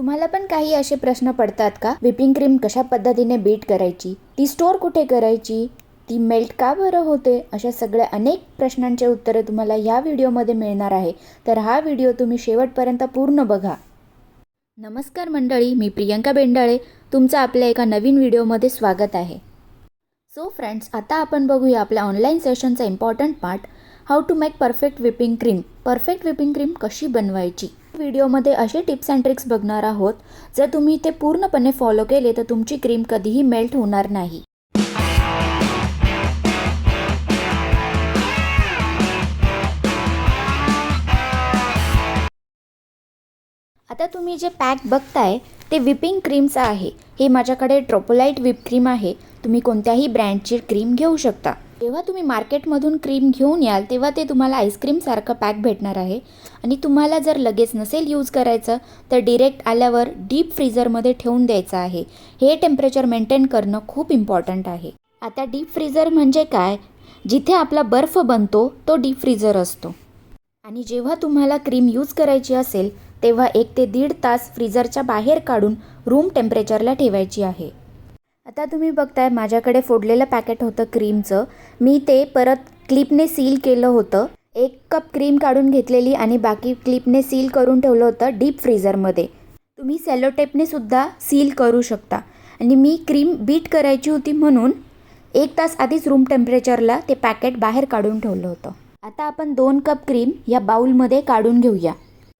तुम्हाला पण काही असे प्रश्न पडतात का? व्हिपिंग क्रीम कशा पद्धतीने बीट करायची? ती स्टोअर कुठे करायची? ती मेल्ट का बरं होते? अशा सगळ्या अनेक प्रश्नांचे उत्तरे तुम्हाला या व्हिडिओमध्ये मिळणार आहे. तर हा व्हिडिओ तुम्ही शेवटपर्यंत पूर्ण बघा. नमस्कार मंडळी मी प्रियंका बेंडाळे. तुमचं आपल्या एका नवीन व्हिडिओमध्ये स्वागत आहे. सो फ्रेंड्स आता आपण बघूया आपल्या online सेशनचा important part how to make perfect whipping cream perfect whipping cream कशी बनवायची? व्हिडिओमध्ये असे टिप्स अँड ट्रिक्स बघणार आहोत. जर तुम्ही ते पूर्णपणे फॉलो केले तर तुमची क्रीम कधीही मेल्ट होणार नाही. आता तुम्ही जे पॅक बघताय ते विपिंग क्रीमचं आहे. हे माझ्याकडे ट्रोपोलाईट विप क्रीम आहे. तुम्ही कोणत्याही ब्रँडची क्रीम घेऊ शकता. जेव्हा तुम्ही मार्केटमधून क्रीम घेऊन याल तेव्हा ते तुम्हाला आईस्क्रीमसारखं पॅक भेटणार आहे. आणि तुम्हाला जर लगेच नसेल यूज करायचं तर डिरेक्ट आल्यावर डीप फ्रीजरमध्ये ठेवून द्यायचं आहे. हे टेम्परेचर मेंटेन करणं खूप इम्पॉर्टंट आहे. आता डीप फ्रीजर म्हणजे काय? जिथे आपला बर्फ बनतो तो डीप फ्रीजर असतो. आणि जेव्हा तुम्हाला क्रीम यूज करायची असेल तेव्हा एक ते दीड तास फ्रीजरच्या बाहेर काढून रूम टेम्परेचरला ठेवायची आहे. आता तुम्ही बघताय माझ्याकडे फोडलेलं पॅकेट होतं क्रीमचं. मी ते परत क्लिपने सील केलं होतं. एक कप क्रीम काढून घेतलेली आणि बाकी क्लिपने सील करून ठेवलं होतं डीप फ्रीझरमध्ये. तुम्ही सेलोटेपने सुद्धा सील करू शकता. आणि मी क्रीम बीट करायची होती म्हणून एक तास आधीच रूम टेम्परेचरला ते पॅकेट बाहेर काढून ठेवलं होतं. आता आपण दोन कप क्रीम या बाउलमध्ये काढून घेऊया.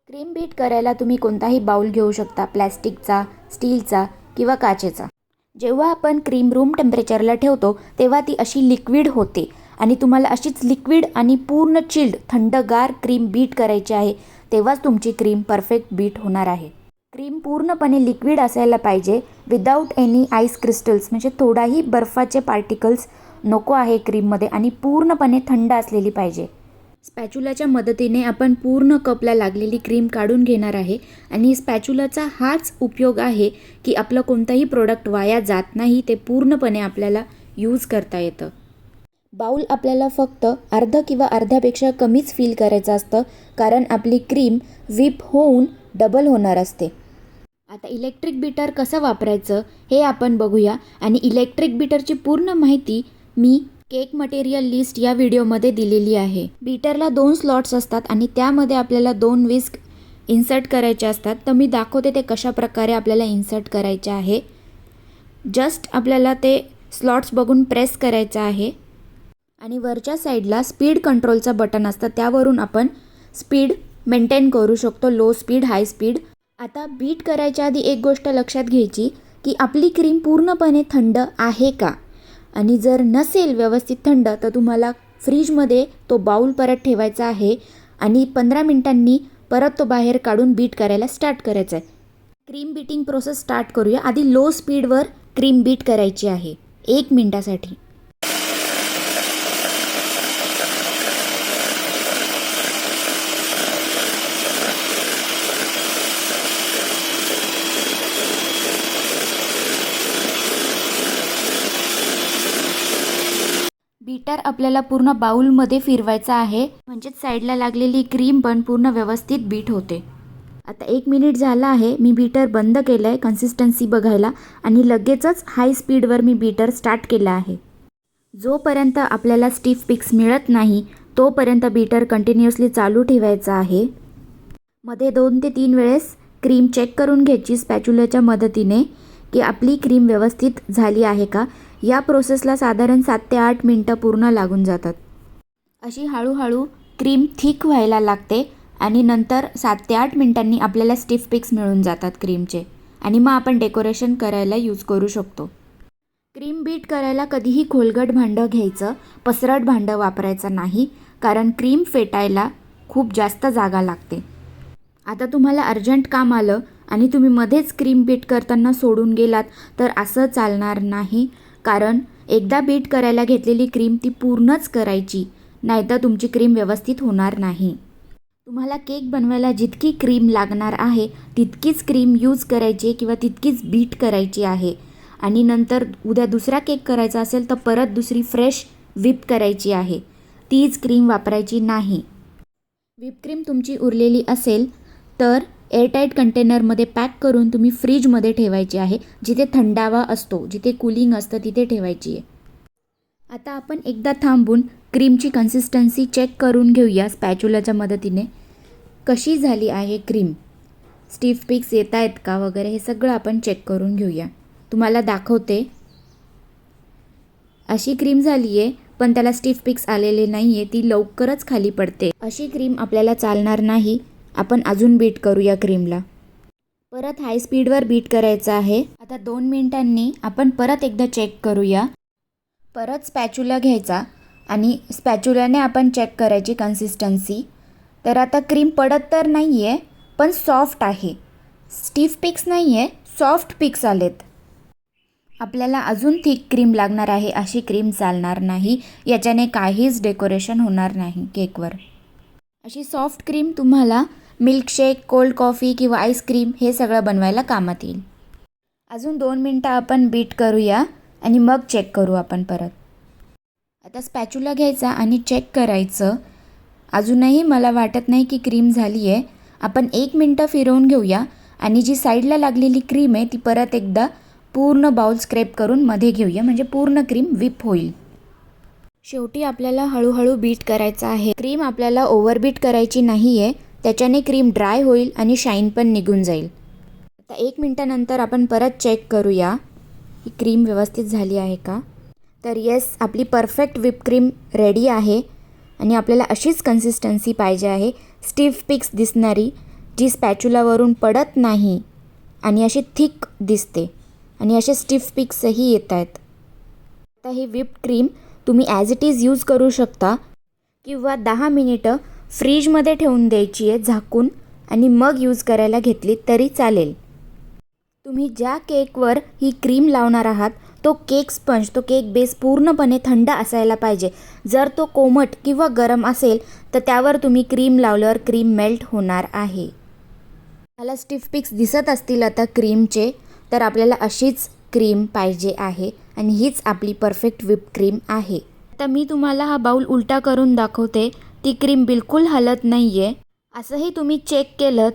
क्रीम बीट करायला तुम्ही कोणताही बाउल घेऊ शकता प्लॅस्टिकचा स्टीलचा किंवा काचेचा. जेव्हा आपण क्रीम रूम टेम्परेचरला ठेवतो तेव्हा ती अशी लिक्विड होते. आणि तुम्हाला अशीच लिक्विड आणि पूर्ण चिल्ड थंडगार क्रीम बीट करायची आहे तेव्हाच तुमची क्रीम परफेक्ट बीट होणार आहे. क्रीम पूर्णपणे लिक्विड असायला पाहिजे विदाऊट एनी आईस क्रिस्टल्स म्हणजे थोडाही बर्फाचे पार्टिकल्स नको आहे क्रीममध्ये आणि पूर्णपणे थंड असलेली पाहिजे. स्पॅच्युलाच्या मदतीने आपण पूर्ण कपला लागलेली क्रीम काढून घेणार आहे. आणि स्पॅच्युलाचा हाच उपयोग आहे की आपलं कोणताही प्रोडक्ट वाया जात नाही ते पूर्णपणे आपल्याला यूज करता येतं. बाऊल आपल्याला फक्त अर्ध किंवा अर्ध्यापेक्षा कमीच फील करायचं असतं कारण आपली क्रीम व्हीप होऊन डबल होणार असते. आता इलेक्ट्रिक बीटर कसं वापरायचं हे आपण बघूया. आणि इलेक्ट्रिक बीटरची पूर्ण माहिती मी केक मटेरियल लिस्ट या व्हिडिओमध्ये दिलेली आहे. बीटरला दोन स्लॉट्स असतात आणि त्यामध्ये आपल्याला दोन विस्क इन्सर्ट करायचे असतात. तर मी दाखवते ते कशा प्रकारे आपल्याला इन्सर्ट करायचे आहे. जस्ट आपल्याला ते स्लॉट्स बघून प्रेस करायचं आहे. आणि वरच्या साईडला स्पीड कंट्रोलचं बटन असतं. त्यावरून आपण स्पीड मेंटेन करू शकतो. Low speed high speed. आता बीट करायच्या आधी एक गोष्ट लक्षात घ्यायची की आपली क्रीम पूर्णपणे थंड आहे का? आणि जर नसेल व्यवस्थित थंड तर तुम्हाला फ्रीजमध्ये तो बाऊल परत ठेवायचा आहे आणि पंधरा मिनटांनी परत तो बाहेर काढून बीट करायला स्टार्ट करायचा आहे. क्रीम बीटिंग प्रोसेस स्टार्ट करूया. आधी लो स्पीडवर क्रीम बीट करायची आहे. एक मिनटासाठी. बीटर आपल्याला पूर्ण बाउलमध्ये फिरवायचा आहे. म्हणजेच साईडला लागलेली क्रीम पण पूर्ण व्यवस्थित बीट होते. आता एक मिनिट झाला आहे. मी बीटर बंद केलं आहे कन्सिस्टन्सी बघायला. आणि लगेचच हाय स्पीडवर मी बीटर स्टार्ट केला आहे. जोपर्यंत आपल्याला स्टीफ पिक्स मिळत नाही तोपर्यंत बीटर कंटिन्युअसली चालू ठेवायचा आहे. मध्ये दोन ते तीन वेळेस क्रीम चेक करून घ्यायची स्पॅच्युलाच्या मदतीने की आपली क्रीम व्यवस्थित झाली आहे का? या प्रोसेसला साधारण सात ते आठ मिनटं पूर्ण लागून जातात. अशी हळूहळू क्रीम थिक व्हायला लागते आणि नंतर सात ते आठ मिनटांनी आपल्याला स्टिफ पिक्स मिळून जातात क्रीमचे. आणि मग आपण डेकोरेशन करायला यूज करू शकतो. क्रीम बीट करायला कधीही खोलगट भांडं घ्यायचं पसरट भांडं वापरायचं नाही कारण क्रीम फेटायला खूप जास्त जागा लागते. आता तुम्हाला अर्जंट काम आलं आणि तुम्ही मध्येच क्रीम बीट करताना सोडून गेलात तर असं चालणार नाही. कारण एकदा बीट करायला घेतलेली क्रीम ती पूर्णच करायची नाहीतर तुमची क्रीम व्यवस्थित होणार नाही. तुम्हाला केक बनवायला जितकी क्रीम लागणार आहे तितकीच क्रीम यूज करायची किंवा तितकीच बीट करायची आहे. आणि नंतर उद्या दुसरा केक करायचा असेल तर परत दुसरी फ्रेश व्हिप करायची आहे. तीच क्रीम वापरायची नाही. व्हिप क्रीम तुमची उरलेली असेल तर एअरटाईट कंटेनरमध्ये पॅक करून तुम्ही फ्रीजमध्ये ठेवायची आहे. जिथे थंडावा असतो जिथे कूलिंग असतं तिथे ठेवायची आहे. आता आपण एकदा थांबून क्रीमची कन्सिस्टन्सी चेक करून घेऊया स्पॅच्युलाच्या मदतीने. कशी झाली आहे क्रीम स्टीफ पिक्स येत आहेत का वगैरे हे सगळं आपण चेक करून घेऊया. तुम्हाला दाखवते. अशी क्रीम झाली आहे पण त्याला स्टीफ पिक्स आलेले नाही आहे ती लवकरच खाली पडते. अशी क्रीम आपल्याला चालणार नाही. आपण अजून बीट करूया क्रीमला परत हाय स्पीडवर बीट करायचं आहे. आता दोन मिनिटांनी आपण परत एकदा चेक करूया. परत स्पॅच्युला घ्यायचा आणि स्पॅच्युलाने आपण चेक करायची कन्सिस्टन्सी तर आता क्रीम पडत तर नाही आहे पण सॉफ्ट आहे. स्टीफ पिक्स नाही आहे सॉफ्ट पिक्स आलेत. आपल्याला अजून थिक क्रीम लागणार आहे अशी क्रीम चालणार नाही. याच्याने काहीच डेकोरेशन होणार नाही केकवर अशी सॉफ्ट क्रीम तुम्हाला मिल्कशेक कोल्ड कॉफी किंवा आईस्क्रीम हे सगळं बनवायला कामात येईल. अजून दोन मिनटं आपण बीट करूया आणि मग चेक करू आपण परत. आता स्पॅच्युला घ्यायचा आणि चेक करायचं. अजूनही मला वाटत नाही की क्रीम झाली आहे आपण एक मिनटं फिरवून घेऊया आणि जी साईडला लागलेली क्रीम आहे ती परत एकदा पूर्ण बाउल स्क्रेप करून मध्ये घेऊया. म्हणजे पूर्ण क्रीम विप होईल. शेवटी आपल्याला हळूहळू बीट करायचं आहे. क्रीम आपल्याला ओव्हरबीट करायची नाही आहे त्याच्याने क्रीम ड्राय होईल आणि शाईन पण निघून जाईल. आता एक मिनटानंतर आपण परत चेक करूया. ही क्रीम व्यवस्थित झाली आहे का? तर येस आपली परफेक्ट विप क्रीम रेडी आहे. आणि आपल्याला अशीच कन्सिस्टन्सी पाहिजे आहे. स्टीफ पिक्स दिसणारी जी स्पॅच्युलावरून पडत नाही आणि अशी थिक दिसते. आणि असे स्टीफ पिक्सही येत आहेत आता ही विप क्रीम तुम्ही ॲज इट इज यूज करू शकता. किंवा दहा मिनिटं फ्रीजमध्ये ठेवून द्यायची आहे झाकून आणि मग यूज करायला घेतली तरी चालेल. तुम्ही ज्या केकवर ही क्रीम लावणार आहात तो केक स्पंज तो केक बेस पूर्णपणे थंड असायला पाहिजे. जर तो कोमट किंवा गरम असेल तर त्यावर तुम्ही क्रीम लावल्यावर क्रीम मेल्ट होणार आहे. मला स्टिफ पिक्स दिसत असतील आता क्रीमचे तर आपल्याला अशीच क्रीम पाहिजे आहे. आणि हीच आपली परफेक्ट विप क्रीम आहे. आता मी तुम्हाला हा बाऊल उलटा करून दाखवते. ती क्रीम बिलकुल हलत नाही आहे असंही तुम्ही चेक केलं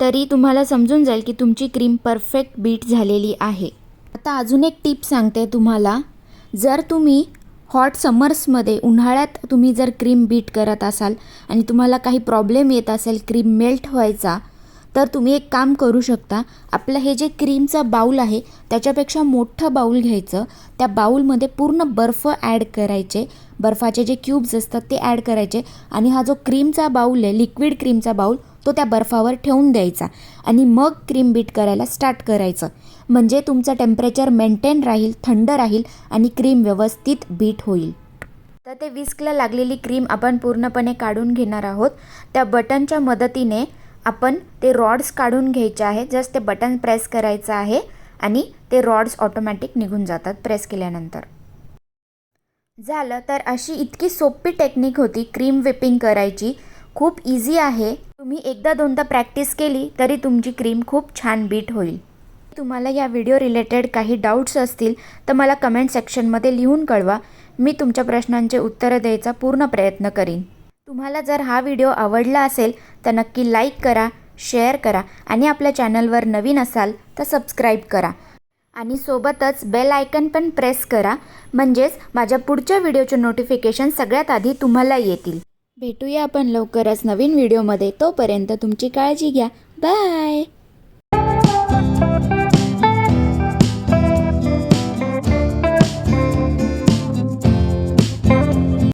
तरी तुम्हाला समजून जाईल की तुमची क्रीम परफेक्ट बीट झालेली आहे. आता अजून एक टिप सांगते तुम्हाला. जर तुम्ही हॉट समर्समध्ये उन्हाळ्यात तुम्ही जर क्रीम बीट करत असाल आणि तुम्हाला काही प्रॉब्लेम येत असेल क्रीम मेल्ट व्हायचा तर तुम्ही एक काम करू शकता. आपलं हे जे क्रीमचं बाऊल आहे त्याच्यापेक्षा मोठं बाऊल घ्यायचं. त्या बाऊलमध्ये पूर्ण बर्फ ॲड करायचे. बर्फाचे जे क्यूब्स असतात ते ॲड करायचे आणि हा जो क्रीमचा बाऊल आहे लिक्विड क्रीमचा बाऊल तो त्या बर्फावर ठेवून द्यायचा. आणि मग क्रीम बीट करायला स्टार्ट करायचं. म्हणजे तुमचं टेम्परेचर मेंटेन राहील थंड राहील आणि क्रीम व्यवस्थित बीट होईल. तर ते विस्कला लागलेली क्रीम आपण पूर्णपणे काढून घेणार आहोत. त्या बटनच्या मदतीने आपण ते रॉड्स काढून घ्यायचे आहे जस्ट ते बटन प्रेस करायचं आहे आणि ते रॉड्स ऑटोमॅटिक निघून जातात प्रेस केल्यानंतर. झालं तर अशी इतकी सोपी टेक्निक होती क्रीम विपिंग करायची. खूप इझी आहे. तुम्ही एकदा दोनदा प्रॅक्टिस केली तरी तुमची क्रीम खूप छान बीट होईल. तुम्हाला या व्हिडिओ रिलेटेड काही डाऊट्स असतील तर मला कमेंट सेक्शनमध्ये लिहून कळवा. मी तुमच्या प्रश्नांचे उत्तरं द्यायचा पूर्ण प्रयत्न करीन. तुम्हाला जर हा व्हिडिओ आवडला असेल तर नक्की लाईक करा शेअर करा आणि आपल्या चॅनलवर नवीन असाल तर सबस्क्राईब करा. आणि सोबतच बेल आयकन पण प्रेस करा. म्हणजेच माझ्या पुढच्या व्हिडिओचे नोटिफिकेशन सगळ्यात आधी तुम्हाला येतील. भेटूया आपण लवकरच नवीन व्हिडिओमध्ये. तोपर्यंत तुमची काळजी घ्या. बाय!